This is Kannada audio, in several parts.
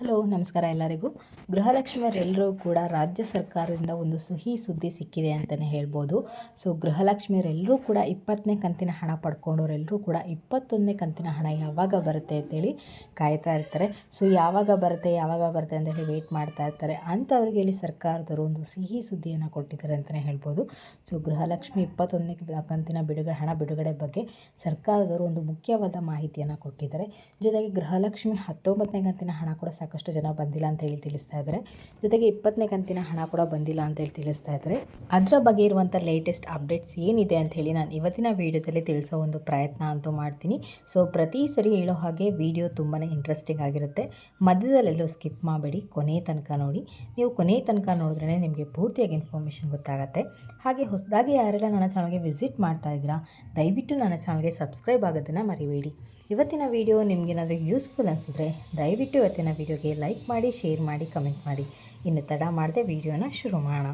ಹಲೋ, ನಮಸ್ಕಾರ ಎಲ್ಲರಿಗೂ. ಗೃಹಲಕ್ಷ್ಮಿಯರೆಲ್ಲರೂ ಕೂಡ ರಾಜ್ಯ ಸರ್ಕಾರದಿಂದ ಒಂದು ಸಿಹಿ ಸುದ್ದಿ ಸಿಕ್ಕಿದೆ ಅಂತಲೇ ಹೇಳ್ಬೋದು. ಸೊ, ಗೃಹಲಕ್ಷ್ಮಿಯರೆಲ್ಲರೂ ಕೂಡ ಇಪ್ಪತ್ತನೇ ಕಂತಿನ ಹಣ ಪಡ್ಕೊಂಡವರೆಲ್ಲರೂ ಕೂಡ ಇಪ್ಪತ್ತೊಂದನೇ ಕಂತಿನ ಹಣ ಯಾವಾಗ ಬರುತ್ತೆ ಅಂತೇಳಿ ಕಾಯ್ತಾ ಇರ್ತಾರೆ. ಸೊ, ಯಾವಾಗ ಬರುತ್ತೆ ಯಾವಾಗ ಬರುತ್ತೆ ಅಂತೇಳಿ ವೆಯ್ಟ್ ಮಾಡ್ತಾ ಇರ್ತಾರೆ. ಅಂಥವ್ರಿಗೆ ಇಲ್ಲಿ ಸರ್ಕಾರದವರು ಒಂದು ಸಿಹಿ ಸುದ್ದಿಯನ್ನು ಕೊಟ್ಟಿದ್ದಾರೆ ಅಂತಲೇ ಹೇಳ್ಬೋದು. ಸೊ, ಗೃಹಲಕ್ಷ್ಮಿ ಇಪ್ಪತ್ತೊಂದನೇ ಕಂತಿನ ಬಿಡುಗಡೆ, ಹಣ ಬಿಡುಗಡೆ ಬಗ್ಗೆ ಸರ್ಕಾರದವರು ಒಂದು ಮುಖ್ಯವಾದ ಮಾಹಿತಿಯನ್ನು ಕೊಟ್ಟಿದ್ದಾರೆ. ಜೊತೆಗೆ ಗೃಹಲಕ್ಷ್ಮಿ ಹತ್ತೊಂಬತ್ತನೇ ಕಂತಿನ ಹಣ ಕೂಡ ಸಾಕಷ್ಟು ಜನ ಬಂದಿಲ್ಲ ಅಂತ ಹೇಳಿ ತಿಳಿಸ್ತಾ ಇದ್ದಾರೆ. ಜೊತೆಗೆ ಇಪ್ಪತ್ತನೇ ಕಂತಿನ ಹಣ ಕೂಡ ಬಂದಿಲ್ಲ ಅಂತ ಹೇಳಿ ತಿಳಿಸ್ತಾ ಇದ್ದಾರೆ. ಅದರ ಬಗ್ಗೆ ಇರುವಂಥ ಲೇಟೆಸ್ಟ್ ಅಪ್ಡೇಟ್ಸ್ ಏನಿದೆ ಅಂತ ಹೇಳಿ ನಾನು ಇವತ್ತಿನ ವಿಡಿಯೋದಲ್ಲಿ ತಿಳಿಸೋ ಒಂದು ಪ್ರಯತ್ನ ಅಂತೂ ಮಾಡ್ತೀನಿ. ಸೊ ಪ್ರತಿ ಸರಿ ಹೇಳೋ ಹಾಗೆ ವಿಡಿಯೋ ತುಂಬಾ ಇಂಟ್ರೆಸ್ಟಿಂಗ್ ಆಗಿರುತ್ತೆ. ಮಧ್ಯದಲ್ಲೆಲ್ಲೂ ಸ್ಕಿಪ್ ಮಾಡಬೇಡಿ, ಕೊನೆ ತನಕ ನೋಡಿ. ನೀವು ಕೊನೆ ತನಕ ನೋಡಿದ್ರೆ ನಿಮಗೆ ಪೂರ್ತಿಯಾಗಿ ಇನ್ಫಾರ್ಮೇಷನ್ ಗೊತ್ತಾಗುತ್ತೆ. ಹಾಗೆ ಹೊಸದಾಗಿ ಯಾರೆಲ್ಲ ನನ್ನ ಚಾನಲ್ಗೆ ವಿಸಿಟ್ ಮಾಡ್ತಾ ಇದ್ದೀರಾ, ದಯವಿಟ್ಟು ನನ್ನ ಚಾನಲ್ಗೆ ಸಬ್ಸ್ಕ್ರೈಬ್ ಆಗೋದನ್ನು ಮರಿಬೇಡಿ. ಇವತ್ತಿನ ವಿಡಿಯೋ ನಿಮಗೇನಾದರೂ ಯೂಸ್ಫುಲ್ ಅನಿಸಿದ್ರೆ ದಯವಿಟ್ಟು ಇವತ್ತಿನ ವಿಡಿಯೋಗೆ ಲೈಕ್ ಮಾಡಿ, ಶೇರ್ ಮಾಡಿ, ಕಮೆಂಟ್ ಮಾಡಿ. ಇನ್ನು ತಡ ಮಾಡದೆ ವಿಡಿಯೋನ ಶುರು ಮಾಡೋಣ.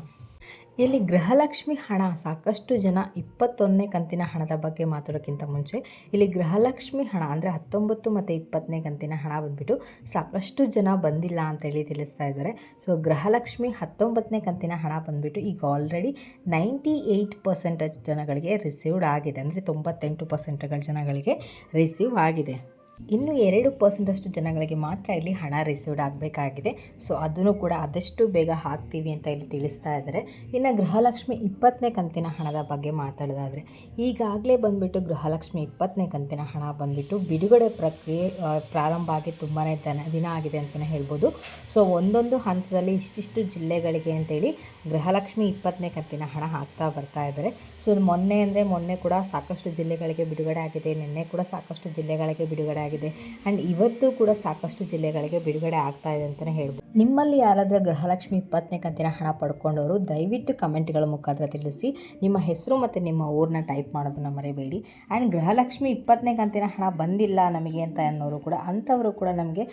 ಇಲ್ಲಿ ಗೃಹಲಕ್ಷ್ಮಿ ಹಣ, ಸಾಕಷ್ಟು ಜನ ಇಪ್ಪತ್ತೊಂದನೇ ಕಂತಿನ ಹಣದ ಬಗ್ಗೆ ಮಾತಾಡೋಕ್ಕಿಂತ ಮುಂಚೆ ಇಲ್ಲಿ ಗೃಹಲಕ್ಷ್ಮಿ ಹಣ ಅಂದರೆ ಹತ್ತೊಂಬತ್ತು ಮತ್ತು ಇಪ್ಪತ್ತನೇ ಕಂತಿನ ಹಣ ಬಂದುಬಿಟ್ಟು ಸಾಕಷ್ಟು ಜನ ಬಂದಿಲ್ಲ ಅಂತೇಳಿ ತಿಳಿಸ್ತಾ ಇದ್ದಾರೆ. ಸೊ ಗೃಹಲಕ್ಷ್ಮಿ ಹತ್ತೊಂಬತ್ತನೇ ಕಂತಿನ ಹಣ ಬಂದುಬಿಟ್ಟು ಈಗ ಆಲ್ರೆಡಿ ನೈಂಟಿ ಏಯ್ಟ್ ಪರ್ಸೆಂಟೇಜ್ ಜನಗಳಿಗೆ ರಿಸೀವ್ಡ್ ಆಗಿದೆ. ಅಂದರೆ ತೊಂಬತ್ತೆಂಟು ಪರ್ಸೆಂಟ್ಗಳ ಜನಗಳಿಗೆ ರಿಸೀವ್ ಆಗಿದೆ. ಇನ್ನು ಎರಡು ಪರ್ಸೆಂಟಷ್ಟು ಜನಗಳಿಗೆ ಮಾತ್ರ ಇಲ್ಲಿ ಹಣ ರಿಸೀವ್ಡ್ ಆಗಬೇಕಾಗಿದೆ. ಸೊ ಅದನ್ನು ಕೂಡ ಆದಷ್ಟು ಬೇಗ ಹಾಕ್ತೀವಿ ಅಂತ ಇಲ್ಲಿ ತಿಳಿಸ್ತಾ ಇದ್ದಾರೆ. ಇನ್ನು ಗೃಹಲಕ್ಷ್ಮಿ ಇಪ್ಪತ್ತನೇ ಕಂತಿನ ಹಣದ ಬಗ್ಗೆ ಮಾತಾಡೋದಾದರೆ, ಈಗಾಗಲೇ ಬಂದುಬಿಟ್ಟು ಗೃಹಲಕ್ಷ್ಮಿ ಇಪ್ಪತ್ತನೇ ಕಂತಿನ ಹಣ ಬಂದುಬಿಟ್ಟು ಬಿಡುಗಡೆ ಪ್ರಕ್ರಿಯೆ ಪ್ರಾರಂಭ ಆಗಿ ತುಂಬಾ ದನ, ದಿನ ಆಗಿದೆ ಅಂತಲೇ ಹೇಳ್ಬೋದು. ಸೊ ಒಂದೊಂದು ಹಂತದಲ್ಲಿ ಇಷ್ಟಿಷ್ಟು ಜಿಲ್ಲೆಗಳಿಗೆ ಅಂತೇಳಿ ಗೃಹಲಕ್ಷ್ಮಿ ಇಪ್ಪತ್ತನೇ ಕಂತಿನ ಹಣ ಹಾಕ್ತಾ ಬರ್ತಾ ಇದ್ದಾರೆ. ಸೊ ಮೊನ್ನೆ ಅಂದರೆ ಮೊನ್ನೆ ಕೂಡ ಸಾಕಷ್ಟು ಜಿಲ್ಲೆಗಳಿಗೆ ಬಿಡುಗಡೆ ಆಗಿದೆ. ನಿನ್ನೆ ಕೂಡ ಸಾಕಷ್ಟು ಜಿಲ್ಲೆಗಳಿಗೆ ಬಿಡುಗಡೆ ಆಗಿದೆ. ಆ್ಯಂಡ್ ಇವತ್ತು ಕೂಡ ಸಾಕಷ್ಟು ಜಿಲ್ಲೆಗಳಿಗೆ ಬಿಡುಗಡೆ ಆಗ್ತಾ ಇದೆ ಅಂತಲೇ ಹೇಳ್ಬೋದು. ನಿಮ್ಮಲ್ಲಿ ಯಾರಾದರೂ ಗೃಹಲಕ್ಷ್ಮಿ ಇಪ್ಪತ್ತನೇ ಕಂತಿನ ಹಣ ಪಡ್ಕೊಂಡವರು, ದಯವಿಟ್ಟು ಕಮೆಂಟ್ಗಳ ಮುಖಾಂತರ ತಿಳಿಸಿ. ನಿಮ್ಮ ಹೆಸರು ಮತ್ತು ನಿಮ್ಮ ಊರನ್ನ ಟೈಪ್ ಮಾಡೋದನ್ನು ಮರಿಬೇಡಿ. ಆ್ಯಂಡ್ ಗೃಹಲಕ್ಷ್ಮಿ ಇಪ್ಪತ್ತನೇ ಕಂತಿನ ಹಣ ಬಂದಿಲ್ಲ ನಮಗೆ ಅಂತ ಅನ್ನೋರು ಕೂಡ, ಅಂಥವರು ಕೂಡ ನಮಗೆ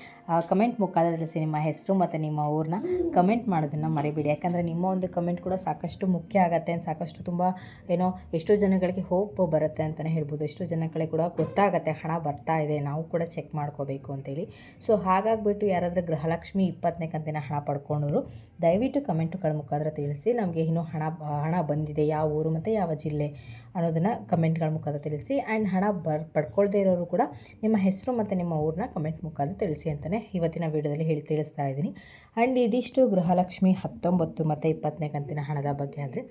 ಕಮೆಂಟ್ ಮುಖಾಂತರ ತಿಳಿಸಿ ನಿಮ್ಮ ಹೆಸರು ಮತ್ತು ನಿಮ್ಮ ಊರನ್ನ ಕಮೆಂಟ್ ಮಾಡೋದನ್ನು ಮರಿಬೇಡಿ. ಯಾಕಂದರೆ ನಿಮ್ಮ ಒಂದು ಕಮೆಂಟ್ ಕೂಡ ಸಾಕಷ್ಟು ಮುಖ್ಯ ಆಗುತ್ತೆ ಸಾಕಷ್ಟು ತುಂಬ, ಏನೋ, ಎಷ್ಟೋ ಜನಗಳಿಗೆ ಹೋಪ್ ಬರುತ್ತೆ ಅಂತಲೇ ಹೇಳ್ಬೋದು. ಎಷ್ಟೋ ಜನಗಳಿಗೆ ಕೂಡ ಗೊತ್ತಾಗುತ್ತೆ ಹಣ ಬರ್ತಾ ಇದೆ, ನಾವು ಕೂಡ ಚೆಕ್ ಮಾಡ್ಕೋಬೇಕು ಅಂತೇಳಿ. ಸೊ ಹಾಗಾಗ್ಬಿಟ್ಟು ಯಾರಾದರೂ ಗೃಹಲಕ್ಷ್ಮಿ ಇಪ್ಪತ್ತನೇ ಕಂತಿನ ಹಣ ಪಡ್ಕೊಂಡವರು, ದಯವಿಟ್ಟು ಕಮೆಂಟ್ಗಳ ಮುಖಾಂತರ ತಿಳಿಸಿ ನಮಗೆ ಇನ್ನೂ ಹಣ ಹಣ ಬಂದಿದೆ ಯಾವ ಊರು ಮತ್ತು ಯಾವ ಜಿಲ್ಲೆ ಅನ್ನೋದನ್ನು ಕಮೆಂಟ್ಗಳ ಮುಖಾಂತರ ತಿಳಿಸಿ. ಆ್ಯಂಡ್ ಹಣ ಬರ್, ಪಡ್ಕೊಳ್ದೇ ಇರೋರು ಕೂಡ ನಿಮ್ಮ ಹೆಸರು ಮತ್ತು ನಿಮ್ಮ ಊರನ್ನ ಕಮೆಂಟ್ ಮುಖಾಂತರ ತಿಳಿಸಿ ಅಂತಲೇ ಇವತ್ತಿನ ವಿಡಿಯೋದಲ್ಲಿ ಹೇಳಿ ತಿಳಿಸ್ತಾ ಇದ್ದೀನಿ. ಆ್ಯಂಡ್ ಇದಿಷ್ಟು ಗೃಹಲಕ್ಷ್ಮಿ ಹತ್ತೊಂಬತ್ತು ಮತ್ತು ಇಪ್ಪತ್ತನೇ ಕಂತಿನ ಹಣದ ಬಗ್ಗೆ ಅಂದರೆ,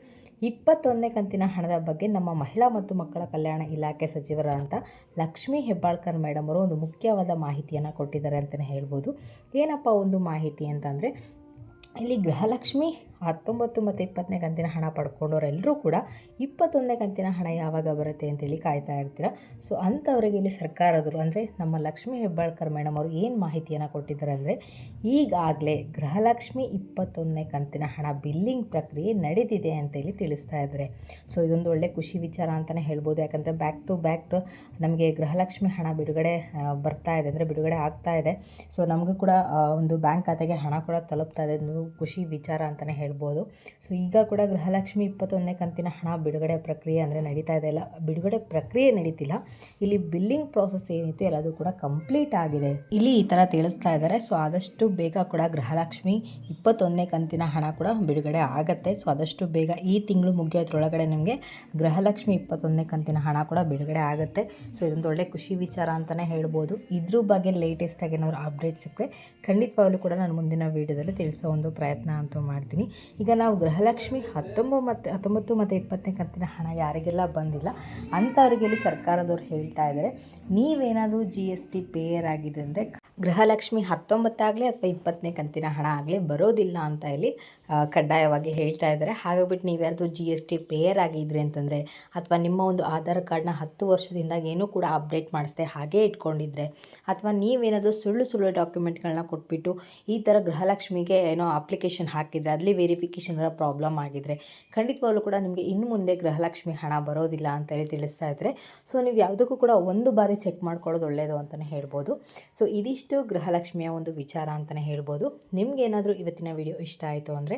ಇಪ್ಪತ್ತೊಂದನೇ ಕಂತಿನ ಹಣದ ಬಗ್ಗೆ ನಮ್ಮ ಮಹಿಳಾ ಮತ್ತು ಮಕ್ಕಳ ಕಲ್ಯಾಣ ಇಲಾಖೆ ಸಚಿವರಾದಂಥ ಲಕ್ಷ್ಮೀ ಹೆಬ್ಬಾಳ್ಕರ್ ಮೇಡಮ್ ಅವರು ಒಂದು ಮುಖ್ಯವಾದ ಮಾಹಿತಿಯನ್ನು ಕೊಟ್ಟಿದ್ದಾರೆ ಅಂತಲೇ ಹೇಳ್ಬೋದು. ಏನಪ್ಪ ಒಂದು ಮಾಹಿತಿ ಅಂತಂದರೆ ಇಲ್ಲಿ ಗೃಹಲಕ್ಷ್ಮಿ ಹತ್ತೊಂಬತ್ತು ಮತ್ತು ಇಪ್ಪತ್ತನೇ ಕಂತಿನ ಹಣ ಪಡ್ಕೊಂಡವರೆಲ್ಲರೂ ಕೂಡ ಇಪ್ಪತ್ತೊಂದನೇ ಕಂತಿನ ಹಣ ಯಾವಾಗ ಬರುತ್ತೆ ಅಂತೇಳಿ ಕಾಯ್ತಾ ಇರ್ತೀರ. ಸೊ ಅಂಥವ್ರಿಗೆ ಇಲ್ಲಿ ಸರ್ಕಾರದವರು ಅಂದರೆ ನಮ್ಮ ಲಕ್ಷ್ಮೀ ಹೆಬ್ಬಾಳ್ಕರ್ ಮೇಡಮ್ ಅವರು ಏನು ಮಾಹಿತಿಯನ್ನು ಕೊಟ್ಟಿದ್ದಾರೆ ಅಂದರೆ ಈಗಾಗಲೇ ಗೃಹಲಕ್ಷ್ಮಿ ಇಪ್ಪತ್ತೊಂದನೇ ಕಂತಿನ ಹಣ ಬಿಲ್ಲಿಂಗ್ ಪ್ರಕ್ರಿಯೆ ನಡೆದಿದೆ ಅಂತೇಳಿ ತಿಳಿಸ್ತಾ ಇದ್ದಾರೆ. ಸೊ ಇದೊಂದು ಒಳ್ಳೆ ಖುಷಿ ವಿಚಾರ ಅಂತಲೇ ಹೇಳ್ಬೋದು. ಯಾಕಂದರೆ ಬ್ಯಾಕ್ ಟು ಬ್ಯಾಕ್ ಟು ನಮಗೆ ಗೃಹಲಕ್ಷ್ಮಿ ಹಣ ಬಿಡುಗಡೆ ಬರ್ತಾ ಇದೆ ಅಂದರೆ ಬಿಡುಗಡೆ ಆಗ್ತಾ ಇದೆ. ಸೊ ನಮಗೂ ಕೂಡ ಒಂದು ಬ್ಯಾಂಕ್ ಖಾತೆಗೆ ಹಣ ಕೂಡ ತಲುಪ್ತಾ ಇದೆ. ಖುಷಿ ವಿಚಾರ ಅಂತಲೇ ಹೇಳ್ಬೋದು. ಸೊ ಈಗ ಕೂಡ ಗೃಹಲಕ್ಷ್ಮಿ ಇಪ್ಪತ್ತೊಂದನೇ ಕಂತಿನ ಹಣ ಬಿಡುಗಡೆ ಪ್ರಕ್ರಿಯೆ ಅಂದರೆ ನಡೀತಾ ಇದೆ. ಇಲ್ಲ, ಬಿಡುಗಡೆ ಪ್ರಕ್ರಿಯೆ ನಡೀತಿಲ್ಲ. ಇಲ್ಲಿ ಬಿಲ್ಲಿಂಗ್ ಪ್ರಾಸೆಸ್ ಏನಿತ್ತು ಎಲ್ಲದು ಕೂಡ ಕಂಪ್ಲೀಟ್ ಆಗಿದೆ. ಇಲ್ಲಿ ಈ ಥರ ತಿಳಿಸ್ತಾ ಇದ್ದಾರೆ. ಸೊ ಆದಷ್ಟು ಬೇಗ ಕೂಡ ಗೃಹಲಕ್ಷ್ಮಿ ಇಪ್ಪತ್ತೊಂದನೇ ಕಂತಿನ ಹಣ ಕೂಡ ಬಿಡುಗಡೆ ಆಗುತ್ತೆ. ಸೊ ಆದಷ್ಟು ಬೇಗ ಈ ತಿಂಗಳು ಮುಗಿಯೋದ್ರೊಳಗಡೆ ನಿಮಗೆ ಗೃಹಲಕ್ಷ್ಮಿ ಇಪ್ಪತ್ತೊಂದನೇ ಕಂತಿನ ಹಣ ಕೂಡ ಬಿಡುಗಡೆ ಆಗುತ್ತೆ. ಸೊ ಇದೊಂದು ಒಳ್ಳೆ ಖುಷಿ ವಿಚಾರ ಅಂತಲೇ ಹೇಳ್ಬೋದು. ಇದ್ರ ಬಗ್ಗೆ ಲೇಟೆಸ್ಟಾಗಿ ಏನಾದ್ರು ಅಪ್ಡೇಟ್ ಸಿಕ್ಕರೆ ಖಂಡಿತವಾಗಲೂ ಕೂಡ ನಾನು ಮುಂದಿನ ವೀಡಿಯೋದಲ್ಲಿ ತಿಳಿಸೋ ಒಂದು ಪ್ರಯತ್ನ ಅಂತೂ ಮಾಡ್ತೀನಿ. ಈಗ ನಾವು ಗೃಹಲಕ್ಷ್ಮಿ ಹತ್ತೊಂಬತ್ತು ಮತ್ತು ಹತ್ತೊಂಬತ್ತು ಮತ್ತು ಇಪ್ಪತ್ತನೇ ಕಂತಿನ ಹಣ ಯಾರಿಗೆಲ್ಲ ಬಂದಿಲ್ಲ ಅಂಥವ್ರಿಗೆ ಇಲ್ಲಿ ಸರ್ಕಾರದವ್ರು ಹೇಳ್ತಾ ಇದ್ದಾರೆ. ನೀವೇನಾದರೂ ಜಿ ಎಸ್ ಟಿ ಪೇಯರ್ ಆಗಿದೆ ಅಂದರೆ ಗೃಹಲಕ್ಷ್ಮಿ ಹತ್ತೊಂಬತ್ತಾಗಲಿ ಅಥವಾ ಇಪ್ಪತ್ತನೇ ಕಂತಿನ ಹಣ ಆಗಲಿ ಬರೋದಿಲ್ಲ ಅಂತ ಆ, ಕಡ್ಡಾಯವಾಗಿ ಹೇಳ್ತಾ ಇದ್ದಾರೆ. ಹಾಗಾಗ್ಬಿಟ್ಟು ನೀವ್ಯಾರ್ದು ಜಿ ಎಸ್ ಟಿ ಪೇಯರ್ ಆಗಿದ್ರಿ ಅಂತಂದರೆ ಅಥವಾ ನಿಮ್ಮ ಒಂದು ಆಧಾರ್ ಕಾರ್ಡ್ನ ಹತ್ತು ವರ್ಷದಿಂದ ಏನೂ ಕೂಡ ಅಪ್ಡೇಟ್ ಮಾಡಿಸ್ದೆ ಹಾಗೇ ಇಟ್ಕೊಂಡಿದ್ರೆ ಅಥವಾ ನೀವೇನಾದರೂ ಸುಳ್ಳು ಸುಳ್ಳು ಡಾಕ್ಯುಮೆಂಟ್ಗಳನ್ನ ಕೊಟ್ಬಿಟ್ಟು ಈ ಥರ ಗೃಹಲಕ್ಷ್ಮಿಗೆ ಏನೋ ಅಪ್ಲಿಕೇಶನ್ ಹಾಕಿದರೆ ಅಲ್ಲಿ ವೆರಿಫಿಕೇಷನ್ ಪ್ರಾಬ್ಲಮ್ ಆಗಿದ್ರೆ ಖಂಡಿತವಾಗ್ಲೂ ಕೂಡ ನಿಮಗೆ ಇನ್ನು ಮುಂದೆ ಗೃಹಲಕ್ಷ್ಮಿ ಹಣ ಬರೋದಿಲ್ಲ ಅಂತೇಳಿ ತಿಳಿಸ್ತಾ ಇದ್ದಾರೆ ಸೊ ನೀವು ಯಾವುದಕ್ಕೂ ಕೂಡ ಒಂದು ಬಾರಿ ಚೆಕ್ ಮಾಡ್ಕೊಳ್ಳೋದು ಒಳ್ಳೆಯದು ಅಂತಲೇ ಹೇಳ್ಬೋದು. ಸೊ ಇದಿಷ್ಟು ಗೃಹಲಕ್ಷ್ಮಿಯ ಒಂದು ವಿಚಾರ ಅಂತಲೇ ಹೇಳ್ಬೋದು. ನಿಮ್ಗೇನಾದರೂ ಇವತ್ತಿನ ವಿಡಿಯೋ ಇಷ್ಟ ಆಯಿತು ಅಂದರೆ